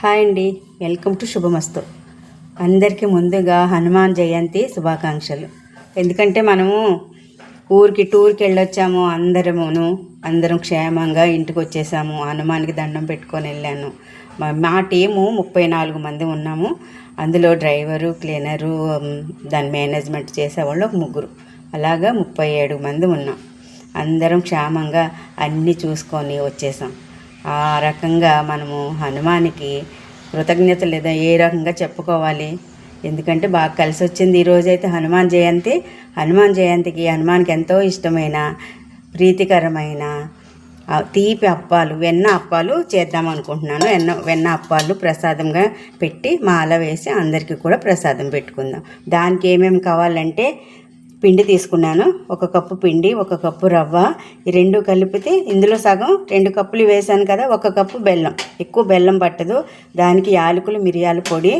Hi అండి. Welcome to శుభమస్తు. అందరికీ ముందుగా హనుమాన్ జయంతి శుభాకాంక్షలు. ఎందుకంటే మనము ఊరికి టూర్కి వెళ్ళొచ్చాము అందరమును అందరం క్షేమంగా ఇంటికి వచ్చేసాము హనుమాన్కి దండం పెట్టుకొని వెళ్ళాను. మా టీము ముప్పై నాలుగు మంది ఉన్నాము. అందులో డ్రైవరు క్లీనరు దాని మేనేజ్మెంట్ చేసేవాళ్ళు ఒక ముగ్గురు. అలాగా ముప్పై ఏడు మంది ఉన్నాం. అందరం క్షేమంగా అన్నీ చూసుకొని వచ్చేసాం. ఆ రకంగా మనము హనుమానికి కృతజ్ఞతలు లేదా ఏ రకంగా చెప్పుకోవాలి? ఎందుకంటే బాగా కలిసి వచ్చింది ఈరోజు అయితే హనుమాన్ జయంతి. హనుమాన్ జయంతికి హనుమాన్కి ఎంతో ఇష్టమైన ప్రీతికరమైన తీపి అప్పాలు వెన్న అప్పాలు చేద్దాం అనుకుంటున్నాను. వెన్న వెన్న అప్పాలు ప్రసాదంగా పెట్టి మాల వేసి అందరికీ కూడా ప్రసాదం పెట్టుకుందాం. దానికి ఏమేమి కావాలంటే పిండి తీసుకున్నాను. ఒక కప్పు పిండి ఒక కప్పు రవ్వ ఈ రెండు కలిపితే ఇందులో సగం రెండు కప్పులు వేసాను కదా ఒక కప్పు బెల్లం. ఎక్కువ బెల్లం పట్టదు. దానికి యాలకులు మిరియాల పొడి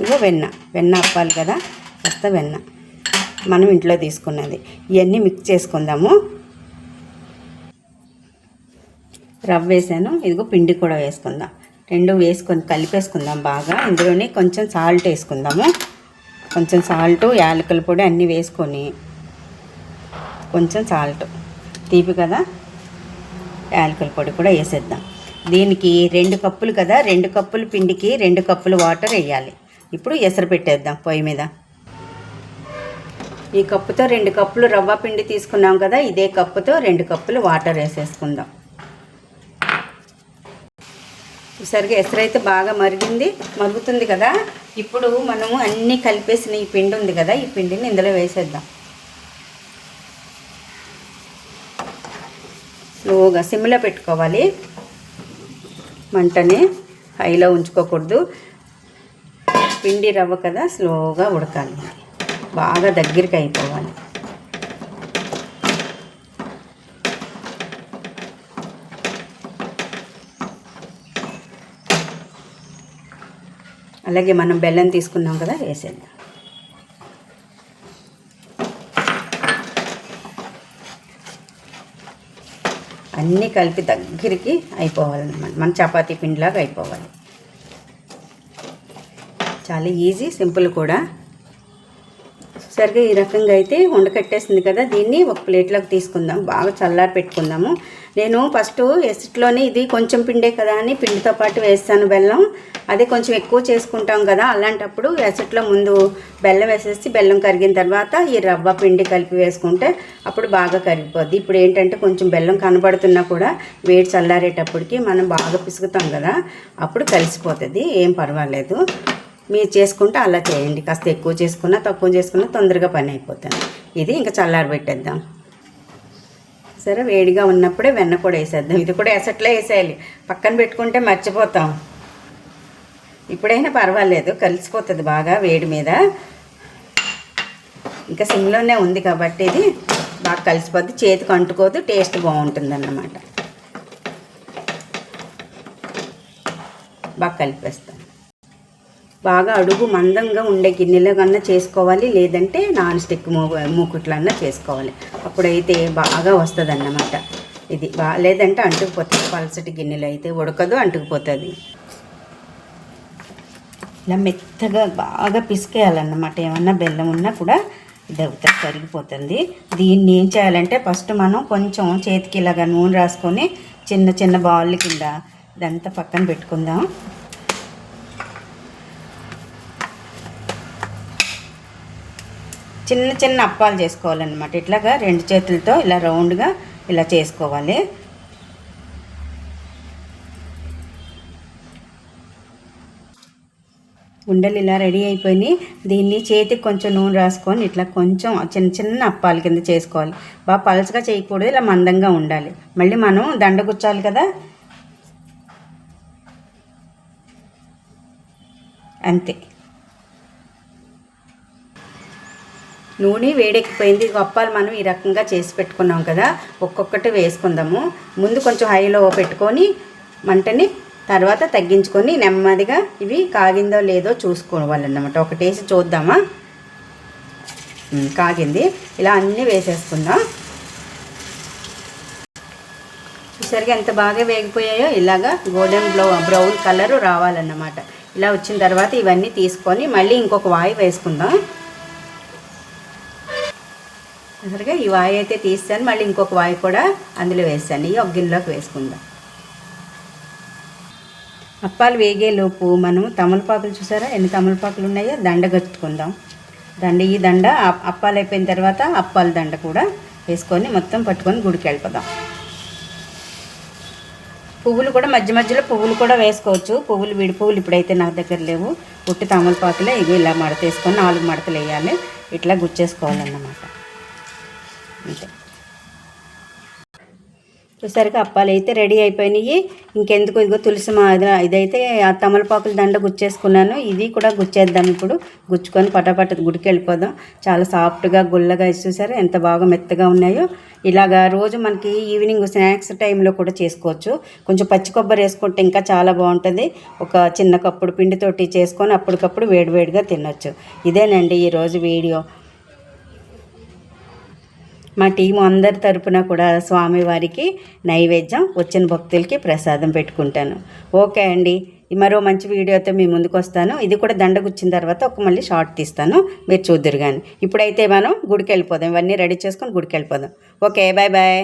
ఇగో వెన్న. వెన్న అప్పాలి కదా కాస్త వెన్న. మనం ఇంట్లో తీసుకున్నది. ఇవన్నీ మిక్స్ చేసుకుందాము. రవ్వ వేసాను ఇదిగో పిండి కూడా వేసుకుందాం. రెండు వేసుకొని కలిపేసుకుందాం బాగా. ఇందులోనే కొంచెం సాల్ట్ వేసుకుందాము. కొంచెం సాల్ట్ యాలకుల పొడి అన్నీ వేసుకొని కొంచెం సాల్ట్. తీపి కదా? యాలకుల పొడి కూడా వేసేద్దాం. దీనికి రెండు కప్పులు కదా? రెండు కప్పుల పిండికి రెండు కప్పులు వాటర్ వేయాలి. ఇప్పుడు ఎసరు పెట్టేద్దాం పొయ్యి మీద. ఈ కప్పుతో రెండు కప్పులు రవ్వ పిండి తీసుకున్నాం కదా? ఇదే కప్పుతో రెండు కప్పులు వాటర్ వేసేసుకుందాం. సరిగా ఎసరైతే బాగా మరిగింది మరుగుతుంది కదా. ఇప్పుడు మనము అన్నీ కలిపేసిన ఈ పిండి ఉంది కదా ఈ పిండిని ఇందులో వేసేద్దాం. స్లోగా సిమ్లో పెట్టుకోవాలి. మంటని హైలో ఉంచుకోకూడదు. పిండి రవ్వ కదా స్లోగా ఉడకాలి. బాగా దగ్గరికి అయిపోవాలి. అలాగే మనం బెల్లం తీసుకున్నాం కదా వేసేద్దాం. అన్నీ కలిపి దగ్గరికి అయిపోవాలన్నమాట. మన చపాతీ పిండిలాగా అయిపోవాలి. చాలా ఈజీ సింపుల్ కూడా. సరిగా ఈ రకంగా అయితే ఉండకట్టేసింది కదా దీన్ని ఒక ప్లేట్లోకి తీసుకుందాం. బాగా చల్లారి పెట్టుకుందాము నేను ఫస్ట్ ఎసిట్లోని ఇది కొంచెం పిండే కదా అని పిండితో పాటు వేస్తాను బెల్లం. అదే కొంచెం ఎక్కువ చేసుకుంటాం కదా అలాంటప్పుడు ఎసిట్లో ముందు బెల్లం వేసేసి బెల్లం కరిగిన తర్వాత ఈ రవ్వ పిండి కలిపి వేసుకుంటే అప్పుడు బాగా కరిగిపోద్ది. ఇప్పుడు ఏంటంటే కొంచెం బెల్లం కనబడుతున్నా కూడా వేడి చల్లారేటప్పటికి మనం బాగా పిసుకుతాం కదా అప్పుడు కలిసిపోతుంది. ఏం పర్వాలేదు. మీరు చేసుకుంటే అలా చేయండి. కాస్త ఎక్కువ చేసుకున్నా తక్కువ చేసుకున్నా తొందరగా పని అయిపోతుంది. ఇది ఇంకా చల్లారి పెట్టేద్దాం సరే వేడిగా ఉన్నప్పుడే వెన్న కూడా వేసేద్దాం. ఇది కూడా ఎసట్లో వేసేయాలి. పక్కన పెట్టుకుంటే మర్చిపోతాం. ఇప్పుడైనా పర్వాలేదు కలిసిపోతుంది బాగా వేడి మీద. ఇంకా సిమ్లోనే ఉంది కాబట్టి ఇది బాగా కలిసిపోద్ది. చేతికి అంటుకోదు టేస్ట్ బాగుంటుంది అన్నమాట బాగా కలిపేస్తాం. బాగా అడుగు మందంగా ఉండే గిన్నెలో కన్నా చేసుకోవాలి లేదంటే నాన్ స్టిక్ మూ మూకుట్లన్నా చేసుకోవాలి. అప్పుడైతే బాగా వస్తుంది అన్నమాట ఇది బాగాలేదంటే అంటుకుపోతుంది. పలసటి గిన్నెలు అయితే ఉడకదు అంటుకుపోతుంది. ఇలా మెత్తగా బాగా పిసికేయాలన్నమాట. ఏమన్నా బెల్లం ఉన్నా కూడా ఇది అవుతా కరిగిపోతుంది. దీన్ని ఏం చేయాలంటే ఫస్ట్ మనం కొంచెం చేతికి ఇలాగా నూనె రాసుకొని చిన్న చిన్న బాల్ కింద ఇదంతా పక్కన పెట్టుకుందాం. చిన్న చిన్న అప్పాలు చేసుకోవాలన్నమాట. ఇట్లాగా రెండు చేతులతో ఇలా రౌండ్గా ఇలా చేసుకోవాలి. ఉండలు ఇలా రెడీ అయిపోయినాయి. దీన్ని చేతికి కొంచెం నూనె రాసుకొని ఇట్లా కొంచెం చిన్న చిన్న అప్పాల కింద చేసుకోవాలి. బాగా పలచగా చేయకూడదు ఇలా మందంగా ఉండాలి. మళ్ళీ మనం దండ గుచ్చాలి కదా? అంతే. నూనె వేడెక్కిపోయింది. గొప్పాలు మనం ఈ రకంగా చేసి పెట్టుకున్నాం కదా ఒక్కొక్కటి వేసుకుందాము. ముందు కొంచెం హైలో పెట్టుకొని మంటని తర్వాత తగ్గించుకొని నెమ్మదిగా ఇవి కాగిందో లేదో చూసుకోవాలన్నమాట. ఒకటి వేసి చూద్దామా కాగింది. ఇలా అన్నీ వేసేసుకుందాం. సరిగా ఎంత బాగా వేగిపోయాయో ఇలాగా గోల్డెన్ బ్లౌ బ్రౌన్ కలర్ రావాలన్నమాట. ఇలా వచ్చిన తర్వాత ఇవన్నీ తీసుకొని మళ్ళీ ఇంకొక వాయి వేసుకుందాం. సరిగా ఈ వాయి అయితే తీస్తాను. మళ్ళీ ఇంకొక వాయి కూడా అందులో వేస్తాను ఈ ఒక గిన్నెలోకి వేసుకుందాం. అప్పాలు వేగేలోపు మనం తమలపాకులు చూసారా? ఎన్ని తమలపాకులు ఉన్నాయో? దండ కట్టుకుందాం దండ ఈ దండ అప్పాలు అయిపోయిన తర్వాత అప్పాల దండ కూడా వేసుకొని మొత్తం పట్టుకొని గుడికి వెళ్ళిపోదాం. పువ్వులు కూడా మధ్య మధ్యలో పువ్వులు కూడా వేసుకోవచ్చు. పువ్వులు విడి పువ్వులు ఇప్పుడైతే నా దగ్గర లేవు. పుట్టి తమలపాకులే ఇవి ఇలా మడత వేసుకొని నాలుగు మడతలు వేయాలి. ఇట్లా గుచ్చేసుకోవాలన్నమాట. అంతే. చూసారుగా అప్పాలు అయితే రెడీ అయిపోయినాయి. ఇంకెందుకు ఇదిగో తులసి మా ఇది- ఇదైతే ఆ తమలపాకుల దండ గుచ్చేసుకున్నాను. ఇది కూడా గుచ్చేద్దాం ఇప్పుడు. గుచ్చుకొని పటాపట గుడికి వెళ్ళిపోదాం. చాలా సాఫ్ట్గా గుల్లగా చూసారు? ఎంత బాగా మెత్తగా ఉన్నాయో. ఇలాగా రోజు మనకి ఈవినింగ్ స్నాక్స్ టైంలో కూడా చేసుకోవచ్చు. కొంచెం పచ్చి కొబ్బరి వేసుకుంటే ఇంకా చాలా బాగుంటుంది. ఒక చిన్న కప్పుడు పిండితోటి చేసుకొని అప్పటికప్పుడు వేడివేడిగా తినొచ్చు. ఇదేనండి ఈరోజు వీడియో. మా టీం అందరి తరపున కూడా స్వామివారికి నైవేద్యం వచ్చిన భక్తులకి ప్రసాదం పెట్టుకుంటాను. ఓకే అండి. మరో మంచి వీడియోతో మీ ముందుకు వస్తాను. ఇది కూడా దండ గుచ్చిన తర్వాత ఒక మళ్ళీ షార్ట్ తీస్తాను. మీరు చూద్దరు కానీ ఇప్పుడైతే మనం గుడికి వెళ్ళిపోదాం ఇవన్నీ రెడీ చేసుకొని గుడికి వెళ్ళిపోదాం ఓకే బాయ్ బాయ్